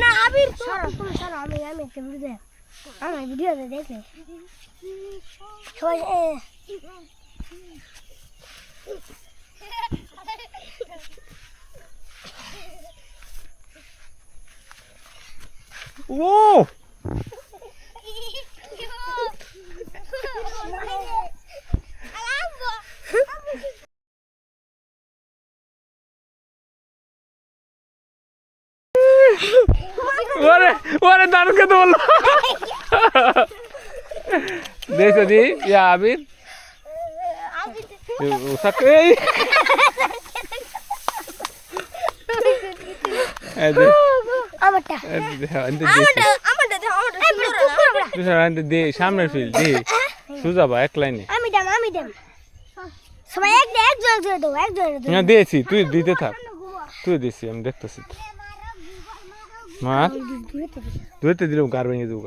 না আবির সরো তুমি সরো আমি আমি একটা ভিডিও আমার ভিডিওতে দেখলে সবাই এ, 오! ওরে ওরে দাঁড়কে তো বলল দেখছ দি ইয়া আবির। এই। দেখো, সামনের ফিল দে। সুজাবা এক লাইনে। আমি দেম আমি দেম। সবাই এক একজন একজন দাও একজন একজন দিয়েছি তুই দিতে থাক। তুই দিছি আমি দেখতেছি। মার দুইতে দিলাম গার ভেঙে দেবো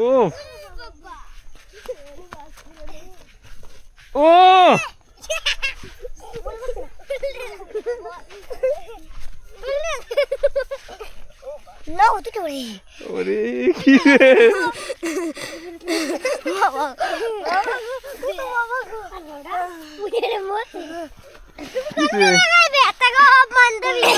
ও ও না হতে তো রে ওরে কি রে কি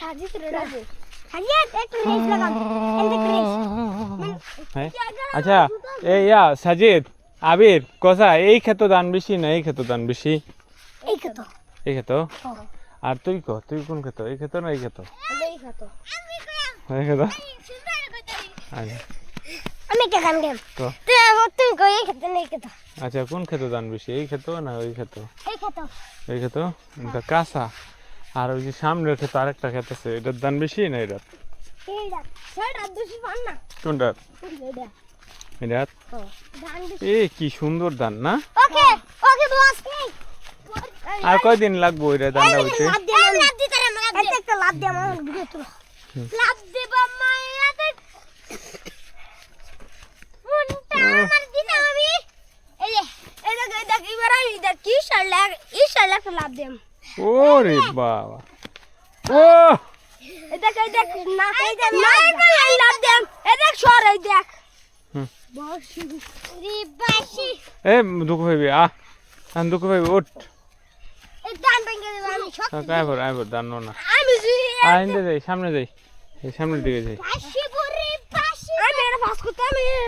সাজিত একটা রেস লাগাও। এন্ড রেস হ্যাঁ? আচ্ছা এই ইয়া সাজিদ আবির কসা এই ক্ষেত দান বেশি না এই ক্ষেত দান বেশি? এই কত এই ক্ষেত আর তুই ক তুই কোন খেত এই ক্ষেত না এই আমি এই এই ক্ষেত আচ্ছা। আমি গান গেম তো তুই কই এই কত নেই কত আচ্ছা কোন দান বেশি? এই ক্ষেত না ওই ক্ষেত এই কত এই এটা কাঁচা। আর ওই যে সামনের ক্ষেত আরেকটা ক্ষেত আছে। এটার দান বেশি না এটার? না? এটার? এ কি সুন্দর ধান না? ওকে ওকে বস আর কয়দিন লাগবো এটা ধানটা হইতে দেখ এই দেখ এবার আমি দেখ কি শালা এই শালা একটা লাভ দে ওরে বাবা। ও! দেখ দেখ না না লাভ দে এই দেখ সর এই দেখ। রে বাসি এ দুঃখ হইবি আ আন দুঃখ হইবি ওঠ আমি সামনে যাই সামনের দিকে যাই।